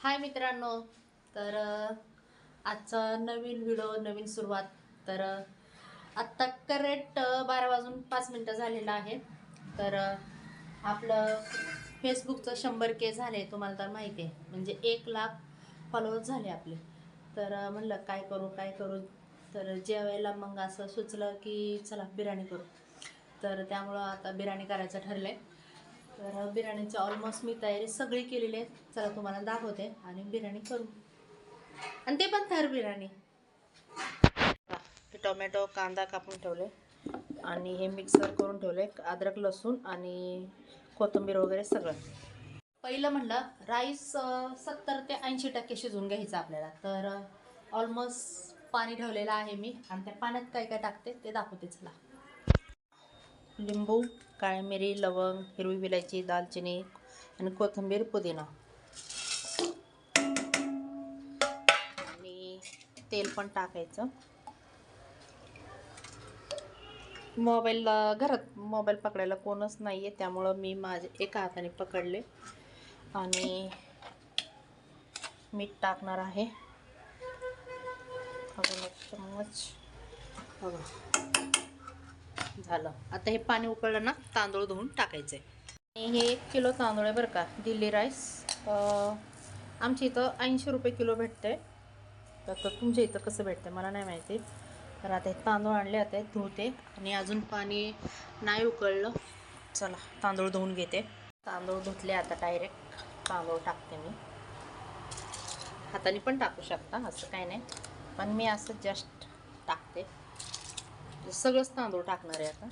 हाय मित्रांनो तर आजचा नवीन व्हिडिओ नवीन सुरुवात तर आत्ता करेक्ट बारा वाजून पाच मिनटं झालेलं आहे. तर आपलं फेसबुकचं शंभर के झाले तुम्हाला तर माहिती आहे. म्हणजे एक लाख फॉलोअर्स झाले आपले. तर म्हणलं काय करू काय करू? तर जेवायला मग असं सुचलं की चला बिर्याणी करू. तर त्यामुळं आता बिर्याणी करायचं ठरलं आहे तर बिर्याणीची ऑलमोस्ट मी तयारी सगळी केलेली आहे. चला तुम्हाला दाखवते आणि बिर्याणी करू. आणि ते पण थर बिर्याणी. टोमॅटो कांदा कापून ठेवले. आणि हे मिक्सर करून ठेवले अद्रक लसूण आणि कोथिंबीर वगैरे सगळं. पहिलं म्हणलं राईस सत्तर ते ऐंशी टक्के शिजवून घ्यायचं आपल्याला. तर ऑलमोस्ट पाणी ठेवलेलं आहे मी. आणि त्या पाण्यात काय काय टाकते ते दाखवते चला. लिंबू. काळी मिरी लवंग हिरवी विलायची दालचिनी आणि कोथिंबीर पुदिना. आणि तेल पण टाकायचं. मोबाईल घरात मोबाईल पकडायला कोणच नाही आहे त्यामुळं मी माझे एका हाताने पकडले. आणि मीठ टाकणार आहे. अजून एक चम्मच. बघा. झालं. आता हे पाणी उकळलं ना तांदूळ धुवून टाकायचे. आणि हे एक किलो तांदूळ आहे बरं का दिल्ली राईस आमच्या इथं ऐंशी रुपये किलो भेटते तर तुमच्या इथं कसं भेटतं मला नाही माहिती. तर आता हे तांदूळ आणले आता धुवते आणि अजून पाणी नाही उकळलं. चला तांदूळ धुवून घेते. तांदूळ धुतले आता डायरेक्ट तांदूळ टाकते मी. हाताने पण टाकू शकता असं काही नाही. पण मी असं जस्ट टाकते. सगळंच तांदूळ टाकणार आहे आता.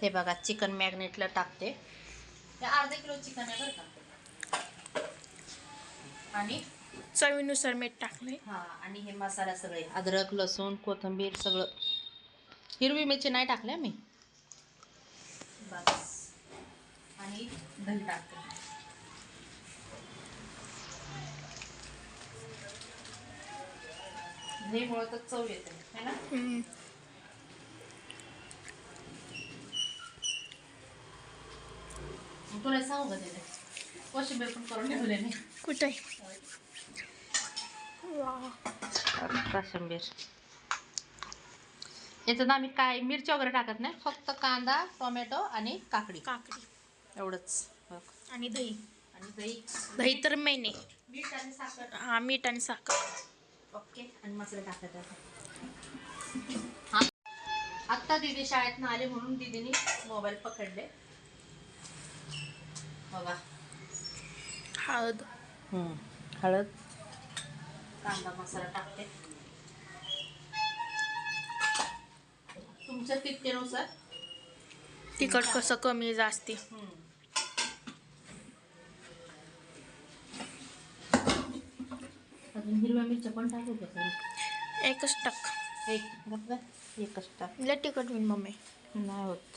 हे बघा चिकन मॅग्नेटला टाकते. अर्धा किलो चिकन आहे बरं का. आणि चवीनुसार मीठ टाकले हा आणि हे मसाला सगळे अद्रक लसूण कोथिंबीर सगळं. हिरवी मिरची नाही टाकल्या मी बस. आणि दही टाकते. तर चव येते है ना? हम्म. मग तुला सांगू का त्याला कोशिंबीर पण करून ठेवले मी. कुठे? कोशिंबीर. याच्यात आम्ही काय मिरची वगैरे टाकत नाही फक्त कांदा टोमॅटो आणि काकडी. काकडी. एवढंच. बघ. आणि दही. आणि दही. दही तर मेन मीठ आणि साखर. हा मीठ आणि साखर. ओके आणि मसाले टाकायचा हा. आत्ता दिदी शाळेतनं आले म्हणून दिदीने मोबाईल पकडले. बघा. हळद. हळद. कांदा मसाला टाकते. तुमच्या तितकेनुसार. तिखट कसं कमी जास्ती. अजून हिरव्या मिरच्या पण टाकू का एकच टाक. एक. एकच टाक. लय तिखट होईल मम्मी. नाही होत.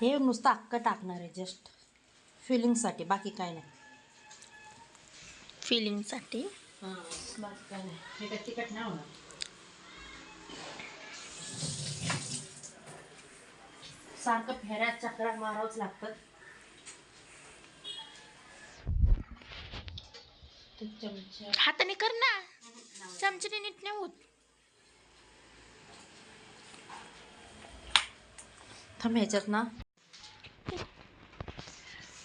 हे नुसतं अक्क टाकणार आहे जस्ट फिलिंगसाठी बाकी काय नाही. फिलिंगसाठी बाकी काय नाही. हे काय तिखट नाही होणार. सारखं फेऱ्या चक्रा मारावंच लागतं. चमचा. हाताने कर ना. चमच्याने नीट नाही होत. थांब ह्याच्यात ना.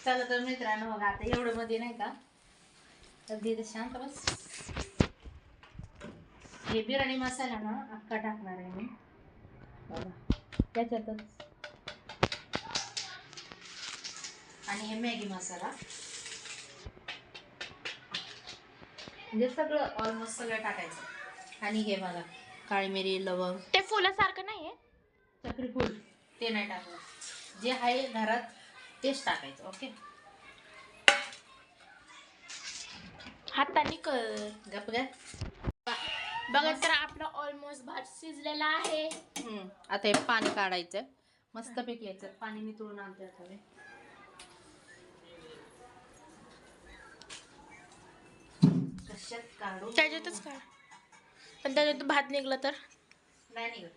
चला तर मित्रांनो बघा आता एवढं मध्ये नाही का? दिदी शांत बस. हे बिर्याणी मसाला ना अक्का टाकणार आहे मी. बघा त्याच्यातच. आणि हे मॅगी मसाला. म्हणजे सगळं ऑलमोस्ट सगळं टाकायचं. आणि हे बघा काळी मिरी लवंग. ते फुलासारखं नाही आहे चक्री फूल. ते नाही टाकायचं जे आहे घरात तेच टाकायचं ओके हाताने कर. गप गा. बघा तर आपला ऑलमोस्ट भात शिजलेला आहे. आता हे पाणी काढायचं. मस्तपैकी यायचं पाणी नितळून आणते आता काढू त्याच्यातच काढ. पण त्याच्यात भात निघला तर? नाही निघत.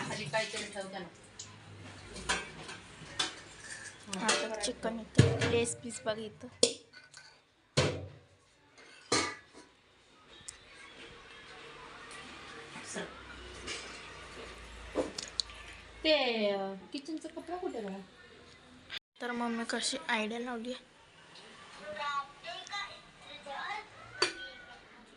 खाली काहीतरी ठेवते ना आता चिकन इथं. लेस पीस बघ इथं. सर. ते किचनचा कपडा कुठे बघा? तर मम्मी कशी आयडिया लावली? हम्म.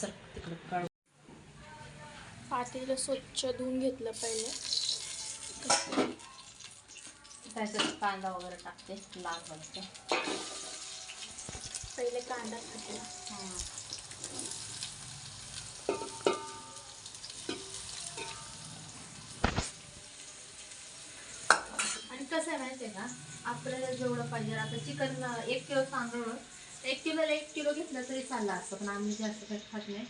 सर तिकडं काढू. पातेलं स्वच्छ धुवून घेतलं पहिले. त्याच्यात कांदा वगैरे टाकते लाल बनते पहिले कांदा टाकला. आणि कसं आहे माहिती आहे का आपल्याला जेवढं पाहिजे आता चिकन एक किलो तांदूळ एक किलोला एक किलो घेतलं तरी चाललं असतं पण आम्ही जास्त काही खात नाही.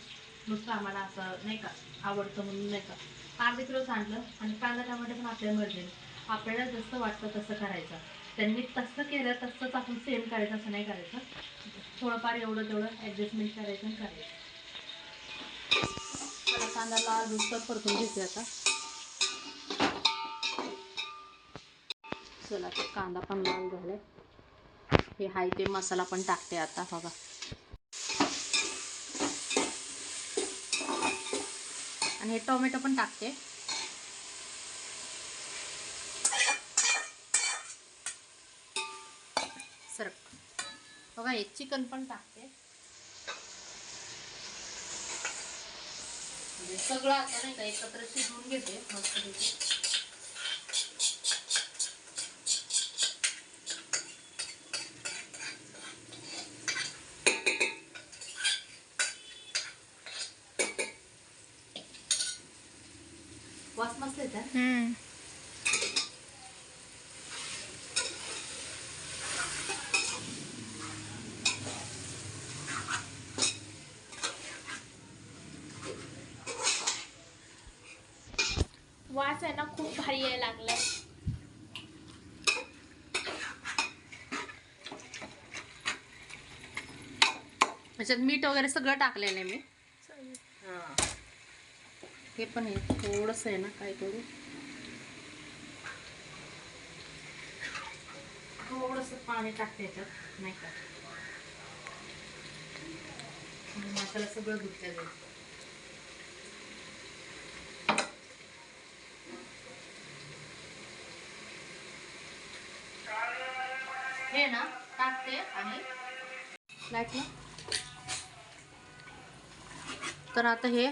नुसतं आम्हाला असं नाही का आवडतं म्हणून नाही का. अर्धा किलो आणलं आणि कांदा टमाटे पण आपल्या मर्जीने आपल्याला जसं वाटतं तसं करायचं. त्यांनी तसं केलं तसंच आपण सेम करायचं असं नाही करायचं. थोडंफार एवढं तेवढं ॲडजस्टमेंट करायचं आणि करायचं. मला कांदा लाल दुसरं परतून घेते आता. चला कांदा पण लाल झाला हे हाय ते मसाला पण टाकते आता बघा. आणि हे टोमॅटो पण टाकते. सरक. बघा हे चिकन पण टाकते. म्हणजे सगळं आता नाही का एकत्र शिजवून घेते मस्त वास मस्त येतात हम्म. वास आहे ना खूप भारी यायला लागलाय. त्याच्यात मीठ वगैरे सगळं टाकलेलं आहे मी. हे. पण आहे थोडंसं आहे ना काय करू? थोडंसं पाणी टाकते याच्यात नाही का? मसाला सगळं धुतलं जाईल. हे ना टाकते आणि लाईटला तर आता हे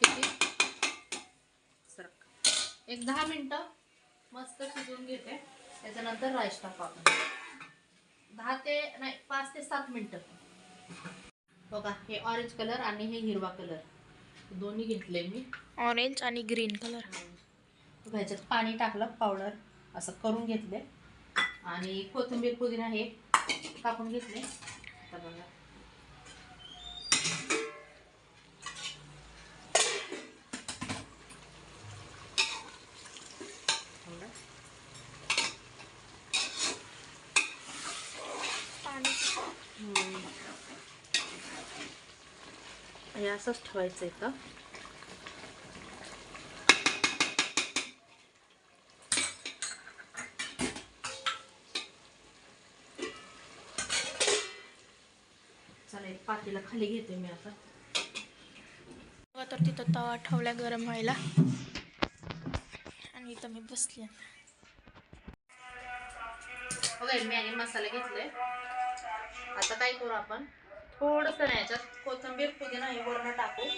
किती? एक दहा मिनटं मस्त शिजवून घेते. त्याच्यानंतर राईस टाकू आपण. दहा ते नाही पाच ते सात मिनटं. बघा हे ऑरेंज कलर आणि हे हिरवा कलर दोन्ही घेतले मी. ऑरेंज आणि ग्रीन कलर बघा, ह्याच्यात पाणी टाकलं पावडर असं करून घेतले. आणि कोथिंबीर पुदिना हे कापून घेतले. आता बघा थोडं. पाणी हम्म. हे असंच ठेवायचं इथं. चालेल पातेला खाली घेते मी आता. तर तिथं तवा ठेवला गरम व्हायला. आणि इथं मी बसली आता. मी आणि मसाला घेतलाय. आता काय करू आपण? थोडस नाही याच्यात कोथिंबीर पुदिना हे वरण टाकू.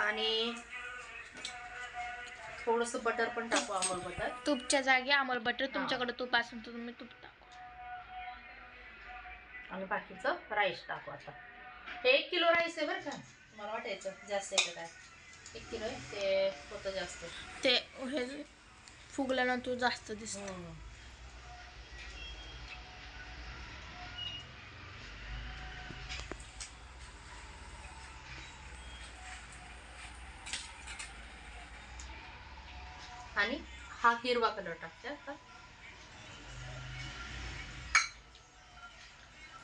आणि थोडस बटर पण टाकू अमूल बटर. तूपच्या जागी अमोल बटर तुमच्याकडे तूप असेल तर तुम्ही तूप टाका. आणि बाकीचं राईस टाकू आता. हे एक किलो राईस आहे बरं का? मला वाटायचं जास्त आहे काय? एक किलो आहे? ते होतं जास्त. ते हे फुगल्यानंतर जास्त दिसत. आणि हा हिरवा कलर टाकते आता.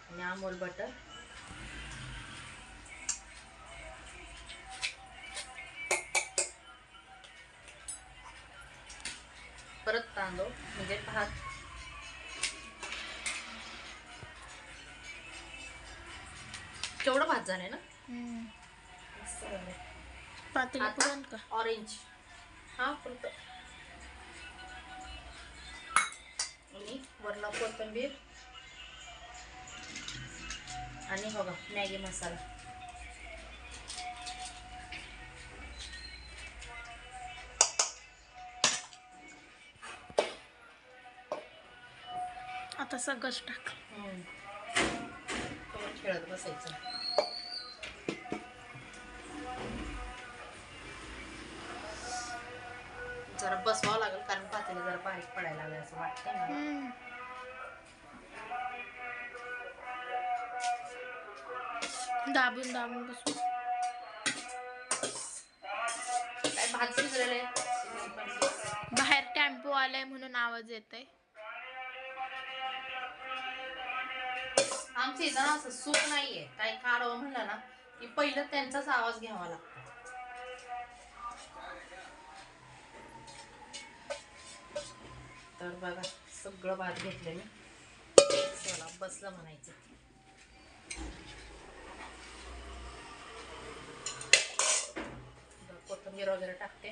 आणि अमूल बटर परत तांदूळ म्हणजे भात. केवढं भात झालंय ना? ऑरेंज हा पुरतं आणि वरला कोथिंबीर. आणि बघा मॅगी मसाला. आता सगळंच टाक. खेळत बसायचं. जरा बसवावं दाबून दाबून बसू काय भात शिजलेलं आहे बाहेर टेम्पो आलाय म्हणून आवाज येत आहे आमच्या इथं ना असं सुख नाहीये. काही काढावं म्हणलं ना की पहिलं त्यांचाच आवाज घ्यावा लागतो. तर बघा सगळं भात घेतलं मी. चला बसलं म्हणायचं बरं, कोथिंबीर वगैरे टाकते.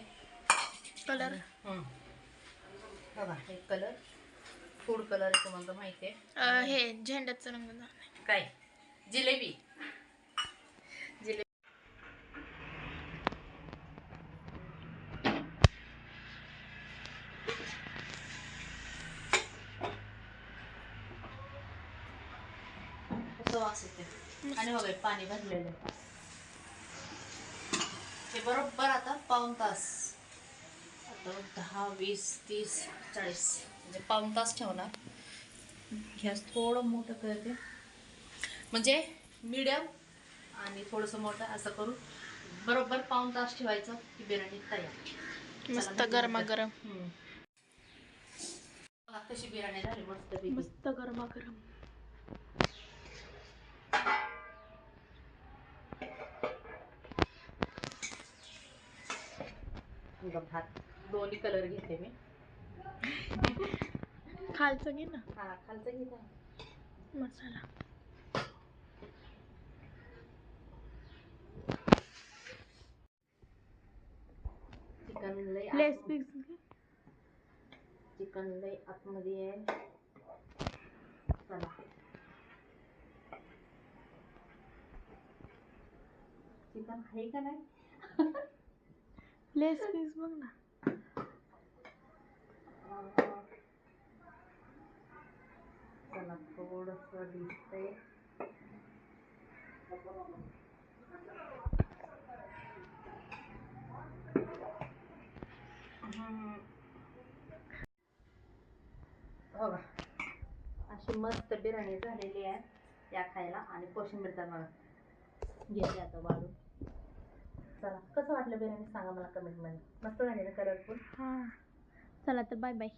कलर? हम्म. बघा हे कलर फूड कलर तुम्हाला माहिती आहे. हे झेंड्याचा रंग. काय? जिलेबी. जिलेबी. आणि हे पाणी भरलेलं हे बरोबर आता पाऊन तास. आता दहा वीस तीस चाळीस. म्हणजे पाऊन तास ठेवणार. गॅस थोडं मोठं करते. म्हणजे मीडियम आणि थोडंसं मोठं असं करून बरोबर पाऊन तास ठेवायचं की बिर्याणी तयार. मस्त गरमागरम. कशी बिर्याणी झाली मस्त मस्त गरमागरम. भात दोन्ही कलर घेते मी. खालचं घे ना. हा खालचं घेते. मसाला. चिकन लय लेस आत- पीस घे. चिकन लय आतमध्ये आहे. चला. चिकन आहे का नाही? लेस पीस बघ ना थोडस दिसतंय. बघा अशी मस्त बिर्याणी झालेली आहे. या खायला आणि कोशिंबीर तर मला घेते आता वाढून चला. कसं वाटलं बिर्याणी सांगा मला कमेंटमध्ये मस्त झाली ना कलरफुल हां. चला तर बाय बाय